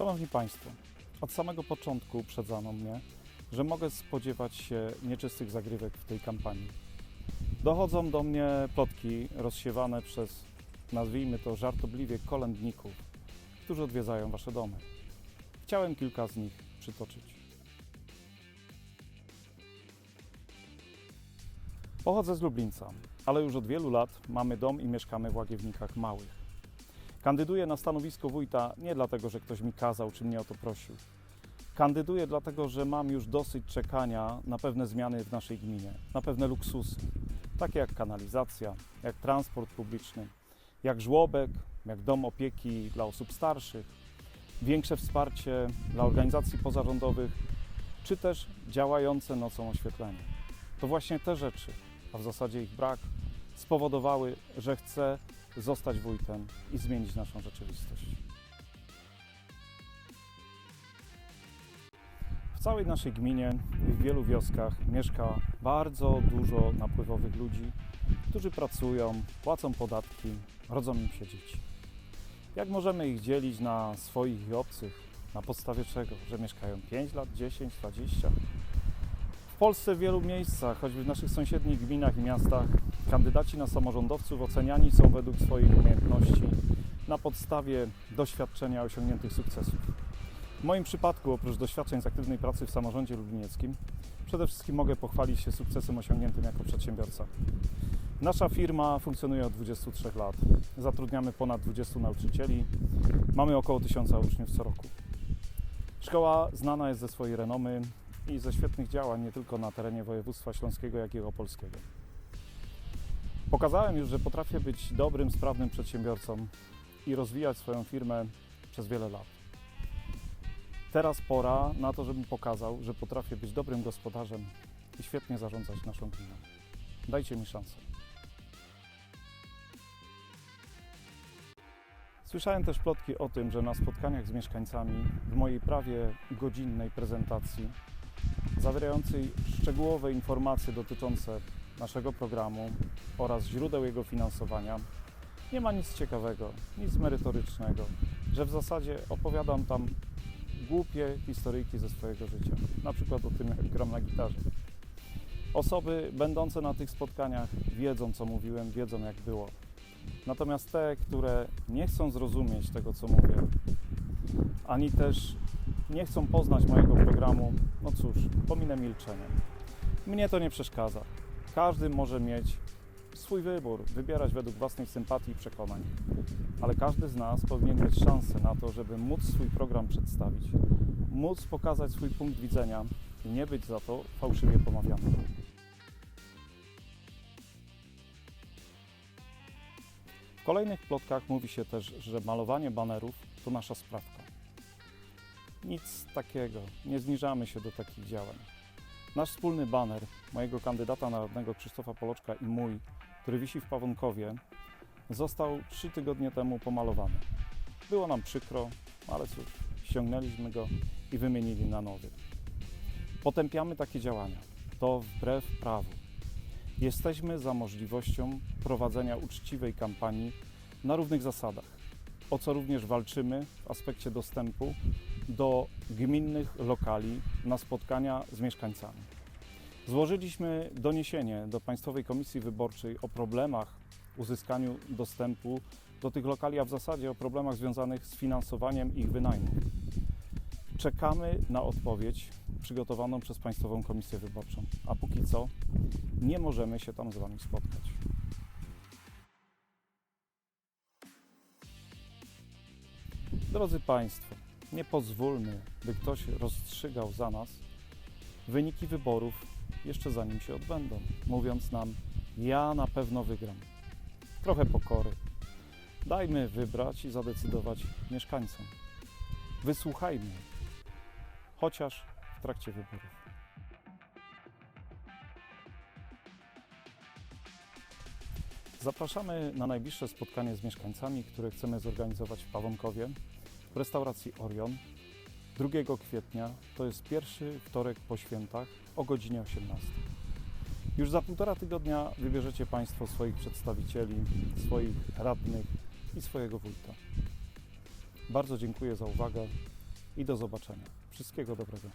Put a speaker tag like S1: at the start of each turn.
S1: Szanowni Państwo, od samego początku uprzedzano mnie, że mogę spodziewać się nieczystych zagrywek w tej kampanii. Dochodzą do mnie plotki rozsiewane przez, nazwijmy to żartobliwie, kolędników, którzy odwiedzają Wasze domy. Chciałem kilka z nich przytoczyć. Pochodzę z Lublińca, ale już od wielu lat mamy dom i mieszkamy w Łagiewnikach Małych. Kandyduję na stanowisko wójta nie dlatego, że ktoś mi kazał czy mnie o to prosił. Kandyduję dlatego, że mam już dosyć czekania na pewne zmiany w naszej gminie, na pewne luksusy, takie jak kanalizacja, jak transport publiczny, jak żłobek, jak dom opieki dla osób starszych, większe wsparcie dla organizacji pozarządowych, czy też działające nocą oświetlenie. To właśnie te rzeczy, a w zasadzie ich brak, spowodowały, że chcę zostać wójtem i zmienić naszą rzeczywistość. W całej naszej gminie i w wielu wioskach mieszka bardzo dużo napływowych ludzi, którzy pracują, płacą podatki, rodzą im się dzieci. Jak możemy ich dzielić na swoich i obcych? Na podstawie czego? Że mieszkają 5 lat, 10, 20? W Polsce w wielu miejscach, choćby w naszych sąsiednich gminach i miastach, kandydaci na samorządowców oceniani są według swoich umiejętności na podstawie doświadczenia osiągniętych sukcesów. W moim przypadku, oprócz doświadczeń z aktywnej pracy w samorządzie lublinieckim, przede wszystkim mogę pochwalić się sukcesem osiągniętym jako przedsiębiorca. Nasza firma funkcjonuje od 23 lat. Zatrudniamy ponad 20 nauczycieli. Mamy około 1000 uczniów co roku. Szkoła znana jest ze swojej renomy i ze świetnych działań nie tylko na terenie województwa śląskiego, jak i opolskiego. Pokazałem już, że potrafię być dobrym, sprawnym przedsiębiorcą i rozwijać swoją firmę przez wiele lat. Teraz pora na to, żebym pokazał, że potrafię być dobrym gospodarzem i świetnie zarządzać naszą gminą. Dajcie mi szansę. Słyszałem też plotki o tym, że na spotkaniach z mieszkańcami w mojej prawie godzinnej prezentacji, zawierającej szczegółowe informacje dotyczące naszego programu oraz źródeł jego finansowania, nie ma nic ciekawego, nic merytorycznego, że w zasadzie opowiadam tam głupie historyjki ze swojego życia, na przykład o tym, jak gram na gitarze. Osoby będące na tych spotkaniach wiedzą, co mówiłem, wiedzą, jak było. Natomiast te, które nie chcą zrozumieć tego, co mówię, ani też nie chcą poznać mojego programu, no cóż, pominę milczeniem. Mnie to nie przeszkadza. Każdy może mieć swój wybór, wybierać według własnych sympatii i przekonań. Ale każdy z nas powinien mieć szansę na to, żeby móc swój program przedstawić, móc pokazać swój punkt widzenia i nie być za to fałszywie pomawianym. W kolejnych plotkach mówi się też, że malowanie banerów to nasza sprawka. Nic takiego, nie zniżamy się do takich działań. Nasz wspólny baner mojego kandydata narodnego Krzysztofa Poloczka i mój, który wisi w Pawonkowie, został trzy tygodnie temu pomalowany. Było nam przykro, ale cóż, ściągnęliśmy go i wymienili na nowy. Potępiamy takie działania. To wbrew prawu. Jesteśmy za możliwością prowadzenia uczciwej kampanii na równych zasadach, o co również walczymy w aspekcie dostępu do gminnych lokali na spotkania z mieszkańcami. Złożyliśmy doniesienie do Państwowej Komisji Wyborczej o problemach uzyskaniu dostępu do tych lokali, a w zasadzie o problemach związanych z finansowaniem ich wynajmu. Czekamy na odpowiedź przygotowaną przez Państwową Komisję Wyborczą, a póki co nie możemy się tam z Wami spotkać. Drodzy Państwo, nie pozwólmy, by ktoś rozstrzygał za nas wyniki wyborów jeszcze zanim się odbędą, mówiąc nam: Ja na pewno wygram. Trochę pokory. Dajmy wybrać i zadecydować mieszkańcom. Wysłuchajmy, chociaż w trakcie wyborów. Zapraszamy na najbliższe spotkanie z mieszkańcami, które chcemy zorganizować w Pawonkowie w restauracji Orion 2 kwietnia, to jest pierwszy wtorek po świętach o godzinie 18. Już za półtora tygodnia wybierzecie Państwo swoich przedstawicieli, swoich radnych i swojego wójta. Bardzo dziękuję za uwagę i do zobaczenia. Wszystkiego dobrego.